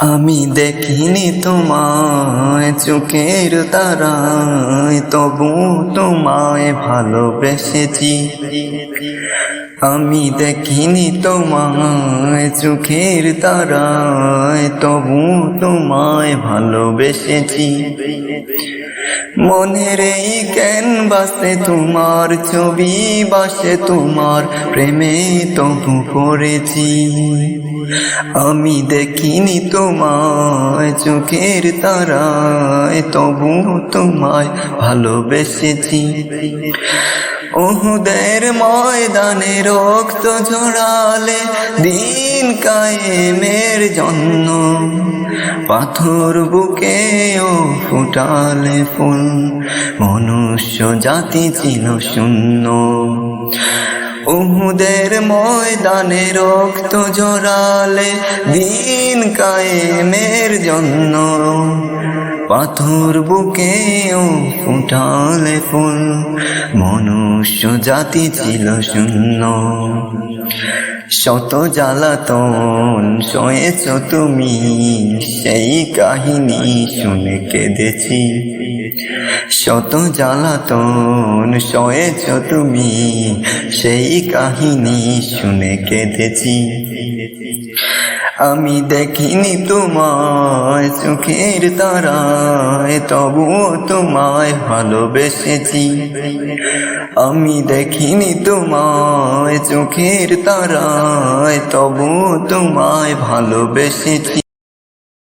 আমি দেখিনি তোমায় চোখের তারায়। তবু তোমায় ভালোবেসেছি। আমি দেখিনি তোমায় চোখের তারায়, তবু তোমায় ভালোবেসেছি। মনের এই বাসে তোমার ছবি বাসে তোমার প্রেমে তবু পড়েছি। আমি দেখিনি তোমায় চোখের তারায়, তবু তোমায় ভালোবেসেছি। ওহুদের ময়দানে রক্ত ঝরালে দিন কায়েমের জন্য পাথর বুকেও ফুটালে ফুল, মনুষ্য জাতি ছিল শূন্য। উহুদের ময়দানে রক্ত ঝরালে দিন কায়েমের জন্য পাথর বুকেও ফুটালে ফুল, মনুষ্য জাতি ছিল শূন্য। শত জ্বালাতন সয়েছ তুমি, সেই কাহিনী শুনে কেঁদেছি। শত জ্বালাতন সয়েছ তুমি, সেই কাহিনী শুনে কেঁদেছি। আমি দেখিনি তোমায় চোখের তারায় তবু তোমায় ভালোবেসেছি। আমি দেখিনি তোমায় চোখের তারায় তবু তোমায় ভালোবেসেছি।